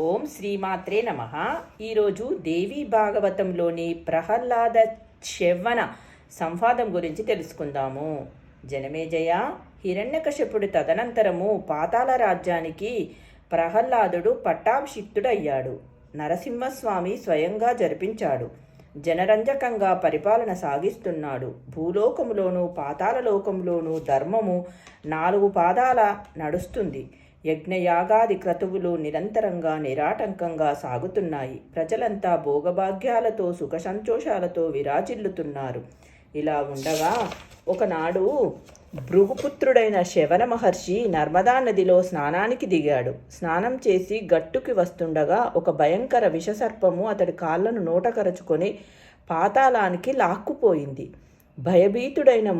ఓం శ్రీమాత్రే నమ. ఈరోజు దేవీ భాగవతంలోని ప్రహ్లాద చెవ్వన సంవాదం గురించి తెలుసుకుందాము. జనమేజయ హిరణ్యకశపుడి తదనంతరము పాతాళ రాజ్యానికి ప్రహ్లాదుడు పట్టాభిషిక్తుడయ్యాడు. నరసింహస్వామి స్వయంగా జరిపించాడు. జనరంజకంగా పరిపాలన సాగిస్తున్నాడు. భూలోకములోను పాతాళలోకంలోను ధర్మము నాలుగు పాదాల నడుస్తుంది. యజ్ఞయాగాది క్రతువులు నిరంతరంగా నిరాటంకంగా సాగుతున్నాయి. ప్రజలంతా భోగభాగ్యాలతో సుఖ సంతోషాలతో విరాజిల్లుతున్నారు. ఇలా ఉండగా ఒకనాడు భృగుపుత్రుడైన శవన మహర్షి నర్మదా నదిలో స్నానానికి దిగాడు. స్నానం చేసి గట్టుకి వస్తుండగా ఒక భయంకర విషసర్పము అతడి కాళ్ళను నోటకరచుకొని పాతాళానికి లాక్కుపోయింది. భయభీతుడైన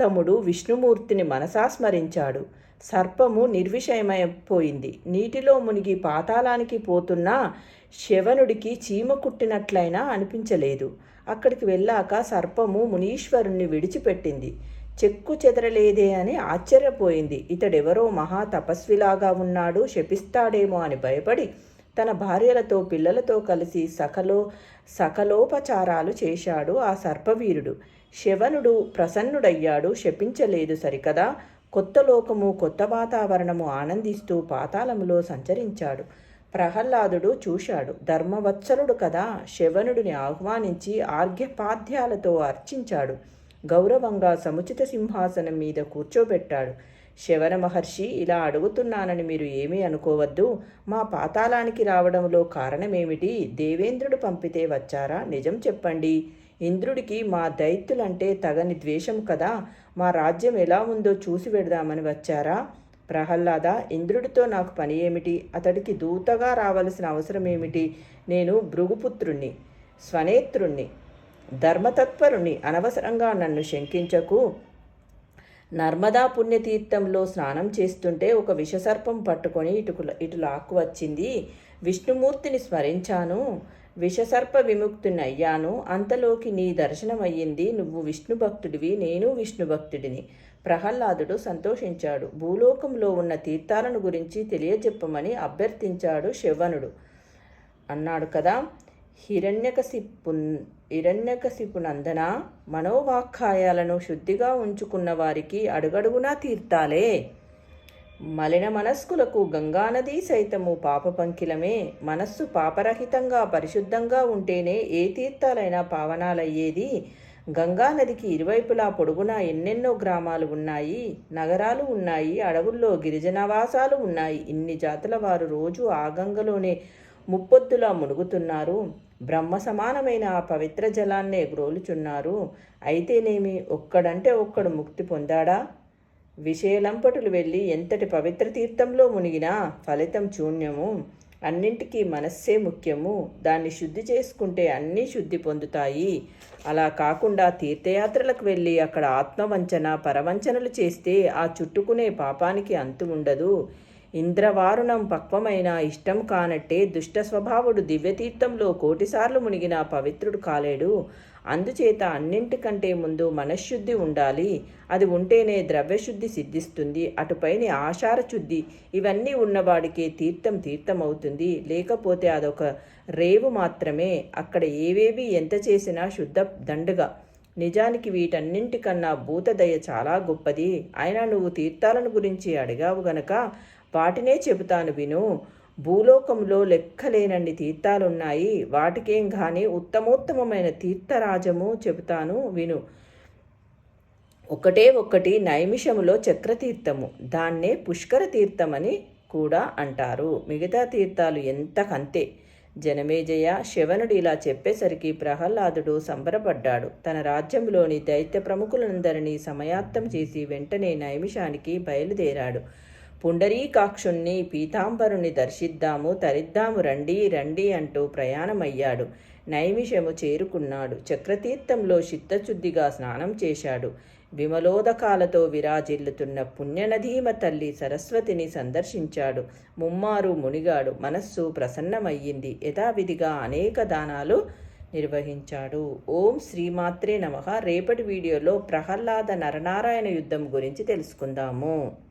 తమ్ముడు విష్ణుమూర్తిని మనసా స్మరించాడు. సర్పము నిర్విషయమైపోయింది. నీటిలో మునిగి పాతాళానికి పోతున్న శవనుడికి చీమ కుట్టినట్లయినా అనిపించలేదు. అక్కడికి వెళ్ళాక సర్పము మునీశ్వరుణ్ణి విడిచిపెట్టింది. చెక్కు చెదరలేదే అని ఆశ్చర్యపోయింది. ఇతడెవరో మహా తపస్విలాగా ఉన్నాడు శపిస్తాడేమో అని భయపడి తన భార్యలతో పిల్లలతో కలిసి సకలో సకలోపచారాలు చేశాడు ఆ సర్పవీరుడు. శవనుడు ప్రసన్నుడయ్యాడు శపించలేదు సరికదా. కొత్త లోకము కొత్త వాతావరణము ఆనందిస్తూ పాతాళములో సంచరించాడు. ప్రహ్లాదుడు చూశాడు ధర్మవత్సలుడు కదా. శవనుడిని ఆహ్వానించి ఆర్ఘ్యపాద్యాలతో అర్చించాడు. గౌరవంగా సముచిత సింహాసనం మీద కూర్చోబెట్టాడు. శవన మహర్షి ఇలా అడుగుతున్నానని మీరు ఏమీ అనుకోవద్దు. మా పాతాళానికి రావడంలో కారణమేమిటి? దేవేంద్రుడు పంపితే వచ్చారా? నిజం చెప్పండి. ఇంద్రుడికి మా దైత్యులంటే తగని ద్వేషం కదా మా రాజ్యం ఎలా ఉందో చూసి పెడదామని వచ్చారా? ప్రహ్లాద ఇంద్రుడితో నాకు పని ఏమిటి? అతడికి దూతగా రావలసిన అవసరం ఏమిటి? నేను భృగుపుత్రుణ్ణి స్వనేత్రుణ్ణి ధర్మతత్పరుణ్ణి అనవసరంగా నన్ను శంకించకు. నర్మదా పుణ్యతీర్థంలో స్నానం చేస్తుంటే ఒక విషసర్పం పట్టుకొని ఇటు ఇటు లాక్కు వచ్చింది. విష్ణుమూర్తిని స్మరించాను. విషసర్ప విముక్తుని అయ్యాను అంతలోకి నీ దర్శనమయ్యింది. నువ్వు విష్ణు భక్తుడివి నేను విష్ణు భక్తుడిని ప్రహ్లాదుడు సంతోషించాడు. భూలోకంలో ఉన్న తీర్థాలను గురించి తెలియజెప్పమని అభ్యర్థించాడు శవనుడు అన్నాడు కదా హిరణ్యకశిపు హిరణ్యకశిపునందన? మనోవాఖ్యాయాలను శుద్ధిగా ఉంచుకున్న వారికి అడుగడుగునా తీర్థాలే? మలిన మనస్కులకు గంగానది సైతము పాప పంకిలమే. మనస్సు పాపరహితంగా పరిశుద్ధంగా ఉంటేనే ఏ తీర్థాలైనా పావనాలయ్యేది. గంగానదికి ఇరువైపులా పొడుగునా ఎన్నెన్నో గ్రామాలు ఉన్నాయి. నగరాలు ఉన్నాయి అడవుల్లో గిరిజనవాసాలు ఉన్నాయి. ఇన్ని జాతుల వారు రోజు ఆ గంగలోనే ముప్పొద్దులా మునుగుతున్నారు. బ్రహ్మ సమానమైన ఆ పవిత్ర జలాన్నే గ్రోలుచున్నారు. అయితేనేమి ఒక్కడంటే ఒక్కడు ముక్తి పొందాడా? విషయలంపటులు వెళ్ళి ఎంతటి పవిత్ర తీర్థంలో మునిగినా ఫలితం శూన్యము. అన్నింటికీ మనస్సే ముఖ్యము. దాన్ని శుద్ధి చేసుకుంటే అన్నీ శుద్ధి పొందుతాయి. అలా కాకుండా తీర్థయాత్రలకు వెళ్ళి అక్కడ ఆత్మవంచన పరవంచనలు చేస్తే ఆ చుట్టుకునే పాపానికి అంతు ఉండదు. ఇంద్రవారుణం పక్వమైన ఇష్టం కానట్టే దుష్ట స్వభావుడు దివ్యతీర్థంలో కోటిసార్లు మునిగిన పవిత్రుడు కాలేడు. అందుచేత అన్నింటికంటే ముందు మనశ్శుద్ధి ఉండాలి. అది ఉంటేనే ద్రవ్యశుద్ధి సిద్ధిస్తుంది. అటుపైన ఆశార శుద్ధి ఇవన్నీ ఉన్నవాడికే తీర్థం తీర్థమవుతుంది. లేకపోతే అదొక రేవు మాత్రమే. అక్కడ ఏవేవి ఎంత చేసినా శుద్ధ దండుగా. నిజానికి వీటన్నింటికన్నా భూతదయ చాలా గొప్పది. అయినా నువ్వు తీర్థాలను గురించి అడిగావు గనక వాటినే చెబుతాను విను. భూలోకంలో లెక్కలేనన్ని తీర్థాలున్నాయి వాటికేం కానీ ఉత్తమోత్తమమైన తీర్థరాజము చెబుతాను విను. ఒకటే ఒక్కటి నైమిషములో చక్రతీర్థము. దాన్నే పుష్కర తీర్థమని కూడా అంటారు. మిగతా తీర్థాలు ఎంతకంతే? జనమేజయ శవనుడు ఇలా చెప్పేసరికి ప్రహ్లాదుడు సంబరపడ్డాడు. తన రాజ్యంలోని దైత్య ప్రముఖులందరినీ సమయాత్తం చేసి వెంటనే నైమిషానికి బయలుదేరాడు. పుండరీకాక్షుణ్ణి పీతాంబరుని దర్శిద్దాము తరిద్దాము రండి రండి అంటూ ప్రయాణమయ్యాడు. నైమిషము చేరుకున్నాడు. చక్రతీర్థంలో చిత్తశుద్ధిగా స్నానం చేశాడు. విమలోదకాలతో విరాజిల్లుతున్న పుణ్యనదీమ తల్లి సరస్వతిని సందర్శించాడు. ముమ్మారు మునిగాడు. మనస్సు ప్రసన్నమయ్యింది. యథావిధిగా అనేక దానాలు నిర్వహించాడు. ఓం శ్రీమాత్రే నమ. రేపటి వీడియోలో ప్రహ్లాద నరనారాయణ యుద్ధం గురించి తెలుసుకుందాము.